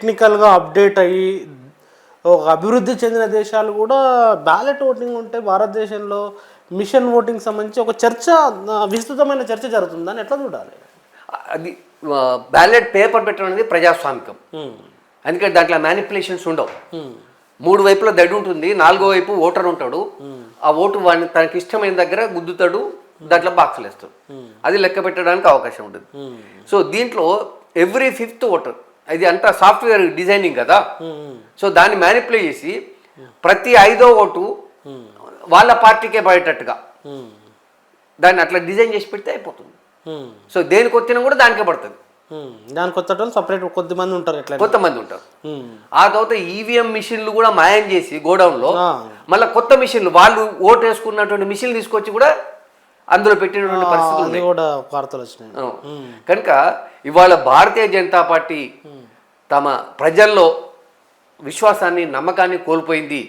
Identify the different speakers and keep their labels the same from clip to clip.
Speaker 1: టెక్నికల్గా అప్డేట్ అయ్యి ఒక అభివృద్ధి చెందిన దేశాలు కూడా బ్యాలెట్ ఓటింగ్ ఉంటే భారతదేశంలో మిషన్ ఓటింగ్ సంబంధించి ఒక చర్చ విస్తృతమైన చర్చ జరుగుతుందని ఎట్లా చూడాలి?
Speaker 2: అది బ్యాలెట్ పేపర్ పెట్టడం అనేది ప్రజాస్వామికం. అందుకని దాంట్లో మ్యానిపులేషన్స్ ఉండవు. మూడు వైపుల దడి ఉంటుంది నాలుగో వైపు ఓటర్ ఉంటాడు. ఆ ఓటు వాడిని తనకి ఇష్టమైన దగ్గర గుద్దుతాడు దాంట్లో బాక్సులు వేస్తాడు. అది లెక్క పెట్టడానికి అవకాశం ఉంటుంది. సో దీంట్లో ఎవ్రీ ఫిఫ్త్ ఓటర్ ఇది అంతా సాఫ్ట్వేర్ డిజైనింగ్ కదా. సో దాన్ని మ్యానిపులేట్ చేసి ప్రతి ఐదో ఓటు వాళ్ళ పార్టీకే పడేటట్టుగా దాన్ని అట్లా డిజైన్ చేసి పెడితే అయిపోతుంది. సో దేనికి వచ్చినా కూడా దానికే పడుతుంది.
Speaker 1: దానికి వచ్చేటోళ్ళు సపరేట్ కొద్ది మంది ఉంటారు ఎట్లా
Speaker 2: కొంతమంది ఉంటారు. ఆ తర్వాత ఈవీఎం మిషన్లు కూడా మాయం చేసి గోడౌన్లో. మళ్ళీ కొత్త మిషన్లు వాళ్ళు ఓటు వేసుకున్నటువంటి మిషన్లు తీసుకొచ్చి కూడా అందులో పెట్టినటువంటి పరిస్థితులు
Speaker 1: కూడా వార్తలు వచ్చినాయి.
Speaker 2: కనుక ఇవాళ భారతీయ జనతా పార్టీ తమ ప్రజల్లో విశ్వాసాన్ని నమ్మకాన్ని కోల్పోయింది.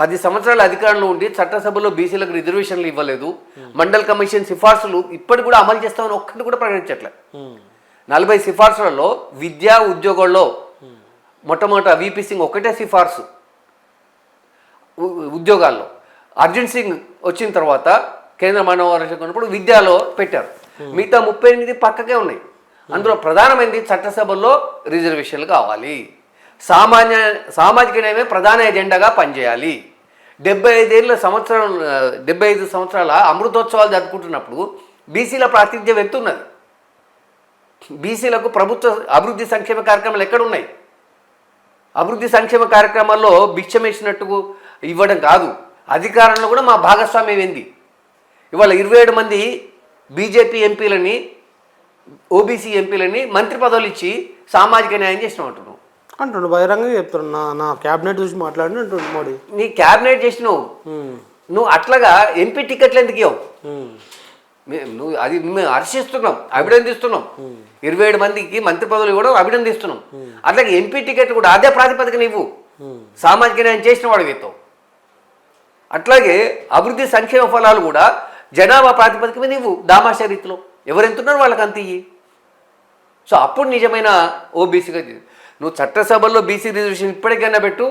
Speaker 2: పది సంవత్సరాల అధికారంలో ఉండి చట్టసభలో బీసీలకు రిజర్వేషన్లు ఇవ్వలేదు. మండల్ కమిషన్ సిఫార్సులు ఇప్పటికి కూడా అమలు చేస్తామని ఒక్కటి కూడా ప్రకటించట్లే. నలభై సిఫార్సులలో విద్యా ఉద్యోగాల్లో మొట్టమొదట విపి సింగ్ ఒకటే సిఫార్సు. ఉద్యోగాల్లో. అర్జున్ సింగ్ వచ్చిన తర్వాత కేంద్ర మానవ వనరుల ఉన్నప్పుడు విద్యలో పెట్టారు. మిగతా ముప్పై ఎనిమిది పక్కకే ఉన్నాయి. అందులో ప్రధానమైనది చట్టసభల్లో రిజర్వేషన్లు కావాలి. సామాన్య సామాజిక న్యాయమే ప్రధాన ఎజెండాగా పనిచేయాలి. డెబ్బై ఐదేళ్ళ సంవత్సరం డెబ్బై ఐదు సంవత్సరాల అమృతోత్సవాలు జరుపుకుంటున్నప్పుడు బీసీల ప్రాతినిధ్యం ఎత్తున్నది బీసీలకు ప్రభుత్వ అభివృద్ధి సంక్షేమ కార్యక్రమాలు ఎక్కడ ఉన్నాయి అభివృద్ధి సంక్షేమ కార్యక్రమాల్లో భిక్షమేసినట్టు ఇవ్వడం కాదు. అధికారంలో కూడా మా భాగస్వామ్యం ఏంది? ఇవాళ ఇరవై ఏడు మంది బీజేపీ ఎంపీలని ఓబీసీ ఎంపీలని మంత్రి పదవులు ఇచ్చి సామాజిక న్యాయం చేసిన అంటున్నావు
Speaker 1: అంటుండు బహిరంగంగా చెప్తున్నాడు నా నా క్యాబినెట్ చూసి మాట్లాడిన అంటుండు మోడీ.
Speaker 2: నీ క్యాబినెట్ చేసినావు. నువ్వు అట్లాగా ఎంపీ టికెట్లు ఎందుకు ఇవ్వవు నువ్వు అది మేము హర్షిస్తున్నాం అభినందిస్తున్నాం. ఇరవై ఏడు మందికి మంత్రి పదవులు ఇవ్వడం అభినందిస్తున్నాం. అట్లాగే ఎంపీ టికెట్ కూడా అదే ప్రాతిపదిక నీవు
Speaker 1: ఉమ్,
Speaker 2: సామాజిక న్యాయం చేసిన వాడు అట్లాగే అభివృద్ధి సంక్షేమ ఫలాలు కూడా జనాభా ప్రాతిపదిక మీద నీవు దామాషా రీతిలో. ఎవరెంతున్నారు వాళ్ళకి అంత ఇయ్యి? సో అప్పుడు నిజమైన ఓబీసీగా నువ్వు చట్టసభల్లో బీసీ రిజర్వేషన్ ఇప్పటికైనా పెట్టు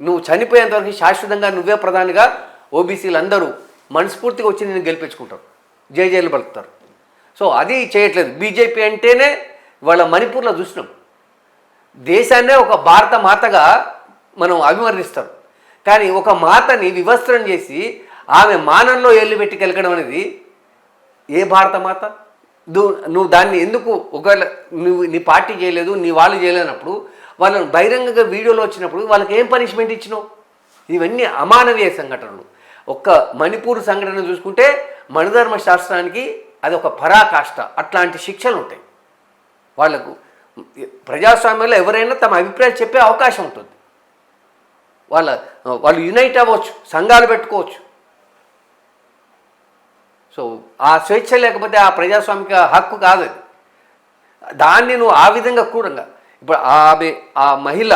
Speaker 2: నువ్వు చనిపోయేంత వరకు శాశ్వతంగా నువ్వే ప్రధానిగా ఓబీసీలు అందరూ మనస్ఫూర్తిగా వచ్చి నేను గెలిపించుకుంటారు. జయజయలు జైలు పలుకుతారు సో అది చేయట్లేదు. బీజేపీ అంటేనే వాళ్ళ మణిపూర్లో చూసినాం. దేశాన్నే ఒక భారత మాతగా మనం అభివర్ణిస్తారు కానీ ఒక మాతని వివస్త్రం చేసి ఆమె మానంలో ఏళ్ళు పెట్టి కెలకడం అనేది ఏ భారత మాత? నువ్వు నువ్వు దాన్ని ఎందుకు ఒకవేళ నువ్వు నీ పార్టీ చేయలేదు నీ వాళ్ళు చేయలేనప్పుడు వాళ్ళని బహిరంగంగా వీడియోలో వచ్చినప్పుడు వాళ్ళకి ఏం పనిష్మెంట్ ఇచ్చినావు? ఇవన్నీ అమానవీయ సంఘటనలు. ఒక్క మణిపూర్ సంఘటన చూసుకుంటే మణిధర్మ శాస్త్రానికి అది ఒక పరాకాష్ట. అట్లాంటి శిక్షలు ఉంటాయి. వాళ్ళకు ప్రజాస్వామ్యంలో ఎవరైనా తమ అభిప్రాయాలు చెప్పే అవకాశం ఉంటుంది. వాళ్ళ వాళ్ళు యునైట్ అవ్వచ్చు సంఘాలు పెట్టుకోవచ్చు. సో ఆ స్వేచ్ఛ లేకపోతే ఆ ప్రజాస్వామిక హక్కు కాదు దాన్ని నువ్వు ఆ విధంగా కూడంగా ఇప్పుడు ఆమె ఆ మహిళ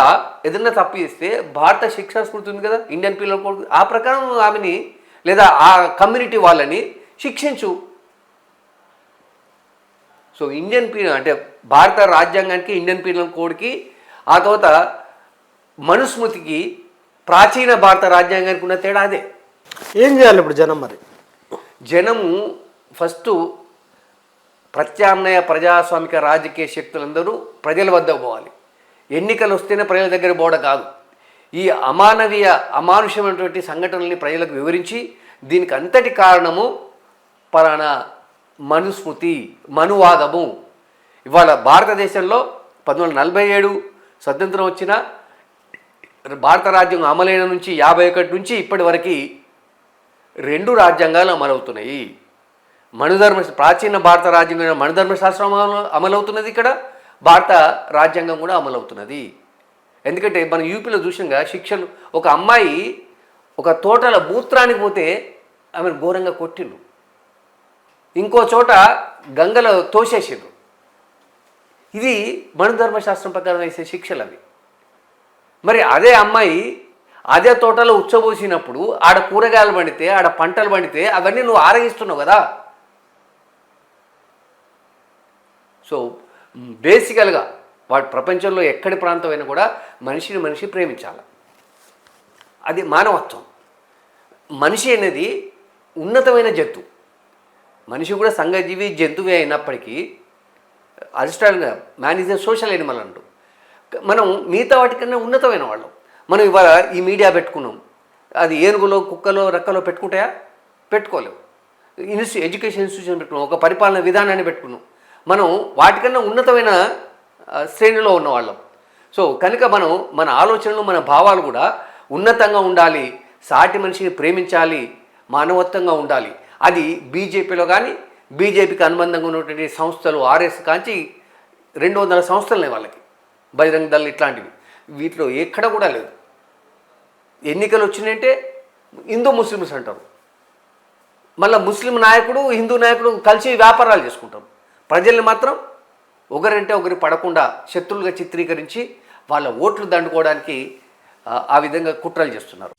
Speaker 2: ఏదైనా తప్పు చేస్తే భారత శిక్షా స్మృతి ఉంది కదా ఇండియన్ పీనల్ కోడ్ ఆ ప్రకారం ఆమెని లేదా ఆ కమ్యూనిటీ వాళ్ళని శిక్షించు. సో ఇండియన్ పీ అంటే భారత రాజ్యాంగానికి ఇండియన్ పీనల్ కోడ్కి ఆ తర్వాత మనుస్మృతికి ప్రాచీన భారత రాజ్యాంగానికి ఉన్న తేడా అదే.
Speaker 1: ఏం చేయాలి ఇప్పుడు జనం మరి?
Speaker 2: జనము ఫస్ట్ ప్రత్యామ్నాయ ప్రజాస్వామిక రాజకీయ శక్తులందరూ ప్రజల వద్దకు పోవాలి. ఎన్నికలు వస్తేనే ప్రజల దగ్గర పోవడం కాదు. ఈ అమానవీయ అమానుషమైనటువంటి సంఘటనల్ని ప్రజలకు వివరించి దీనికి అంతటి కారణము పలానా మనుస్మృతి మనువాదము. ఇవాళ భారతదేశంలో పంతొమ్మిది వందల నలభై ఏడు స్వతంత్రం వచ్చిన భారత రాజ్యం అమలైన నుంచి యాభై ఒకటి నుంచి ఇప్పటి వరకు రెండు రాజ్యాంగాలు అమలవుతున్నాయి. మణుధర్మ ప్రాచీన భారత రాజ్యాంగం మనుధర్మ శాస్త్రం అమలు అమలవుతున్నది ఇక్కడ భారత రాజ్యాంగం కూడా అమలవుతున్నది. ఎందుకంటే మన యూపీలో చూసినగా శిక్షలు ఒక అమ్మాయి ఒక తోటల మూత్రానికి పోతే ఆమెను ఘోరంగా కొట్టిండు. ఇంకో చోట గంగలో తోసేసిండు. ఇది మనుధర్మ శాస్త్రం ప్రకారం వేసే శిక్షలు అవి. మరి అదే అమ్మాయి అదే తోటలో ఉచ్చబోసినప్పుడు ఆడ కూరగాయలు పండితే ఆడ పంటలు పండితే అవన్నీ నువ్వు ఆరగిస్తున్నావు కదా. సో బేసికల్గా వాడు ప్రపంచంలో ఎక్కడి ప్రాంతమైనా కూడా మనిషిని మనిషి ప్రేమించాలి. అది మానవత్వం. మనిషి అనేది ఉన్నతమైన జంతు. మనిషి కూడా సంఘజీవి జంతువే అయినప్పటికీ Aristotle man is a social animal అంటూ. మనం మిగతా వాటికన్నా ఉన్నతమైన వాళ్ళం. మనం ఇవాళ ఈ మీడియా పెట్టుకున్నాం. అది ఏనుగులో కుక్కలో రెక్కలో పెట్టుకుంటాయా? పెట్టుకోలేవు. ఇన్స్టి ఎడ్యుకేషన్ ఇన్స్టిట్యూషన్ పెట్టుకున్నాం. ఒక పరిపాలన విధానాన్ని పెట్టుకున్నాం. మనం వాటికన్నా ఉన్నతమైన శ్రేణిలో ఉన్నవాళ్ళం. సో కనుక మనం మన ఆలోచనలు మన భావాలు కూడా ఉన్నతంగా ఉండాలి. సాటి మనిషిని ప్రేమించాలి. మానవత్వంగా ఉండాలి. అది బీజేపీలో కానీ బీజేపీకి అనుబంధంగా ఉన్నటువంటి సంస్థలు ఆర్ఎస్ కాంచి రెండు వందల సంస్థలున్నాయి వాళ్ళకి. బహిరంగ దళ ఇట్లాంటివి. వీటిలో ఎక్కడ కూడా లేదు. ఎన్నికలు వచ్చినాయంటే హిందూ ముస్లిమ్స్ అంటారు. మళ్ళీ ముస్లిం నాయకుడు హిందూ నాయకుడు కలిసి వ్యాపారాలు చేసుకుంటారు. ప్రజల్ని మాత్రం ఒకరంటే ఒకరి పడకుండా శత్రులుగా చిత్రీకరించి వాళ్ళ ఓట్లు దండుకోవడానికి ఆ విధంగా కుట్రలు చేస్తున్నారు.